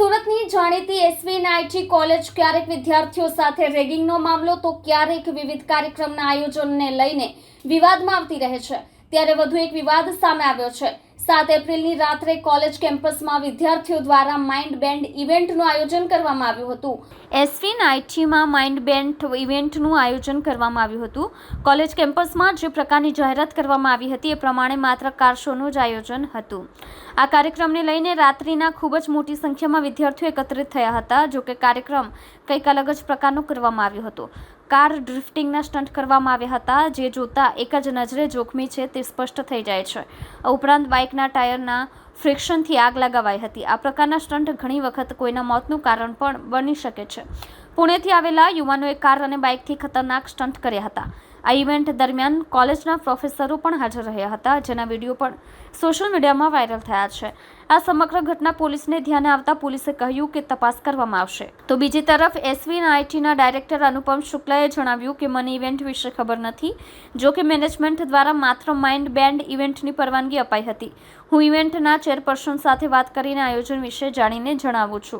સુરતની જાણીતી SV IT college ક્યારેક વિદ્યાર્થીઓ સાથે રેગિંગનો મામલો તો ક્યારેક વિવિધ કાર્યક્રમના આયોજનને લઈને વિવાદમાં આવતી રહે છે. ત્યારે વધુ એક વિવાદ સામે આવ્યો છે. સાત એપ્રિલની રાત્રે કોલેજ કેમ્પસમાં વિદ્યાર્થીઓ દ્વારા માઇન્ડ બેન્ડ ઇવેન્ટનું આયોજન કરવામાં આવ્યું હતું. એસવી આઈટીમાં માઇન્ડ બેન્ડ ઇવેન્ટનું આયોજન કરવામાં આવ્યું હતું. કોલેજ કેમ્પસમાં જે પ્રકારની જાહેરાત કરવામાં આવી હતી એ પ્રમાણે માત્ર કાર શોનું જ આયોજન હતું. આ કાર્યક્રમને લઈને રાત્રિના ખૂબ જ મોટી સંખ્યામાં વિદ્યાર્થીઓ એકત્રિત થયા હતા, જોકે કાર્યક્રમ કંઈક અલગ જ પ્રકારનો કરવામાં આવ્યો હતો. કાર ડ્રિફ્ટિંગના સ્ટન્ટ કરવામાં આવ્યા હતા. જે જોતા એક જ નજરે જોખમી છે તે સ્પષ્ટ થઈ જાય છે. ઉપરાંત બાઇકના ટાયરના ફ્રિક્શનથી આગ લગાવાઈ હતી. આ પ્રકારના સ્ટન્ટ ઘણી વખત કોઈના મોતનું કારણ પણ બની શકે છે. પુણેથી આવેલા યુવાનોએ કાર અને બાઇકથી ખતરનાક સ્ટન્ટ કર્યા હતા. આ ઇવેન્ટ દરમિયાન કોલેજના પ્રોફેસરો પણ હાજર રહ્યા હતા, જેના વીડિયો પણ સોશિયલ મીડિયામાં વાયરલ થયા છે. આ સમગ્ર ઘટના પોલીસને ધ્યાને આવતા પોલીસે કહ્યું કે તપાસ કરવામાં આવશે. તો બીજી તરફ એસવી આઈટીના ડાયરેક્ટર અનુપમ શુક્લાએ જણાવ્યું કે, મને ઇવેન્ટ વિશે ખબર નથી, જો કે મેનેજમેન્ટ દ્વારા માત્ર માઇન્ડ બેન્ડ ઇવેન્ટની પરવાનગી અપાઈ હતી. હું ઇવેન્ટના ચેરપર્સન સાથે વાત કરીને આયોજન વિશે જાણીને જણાવું છું.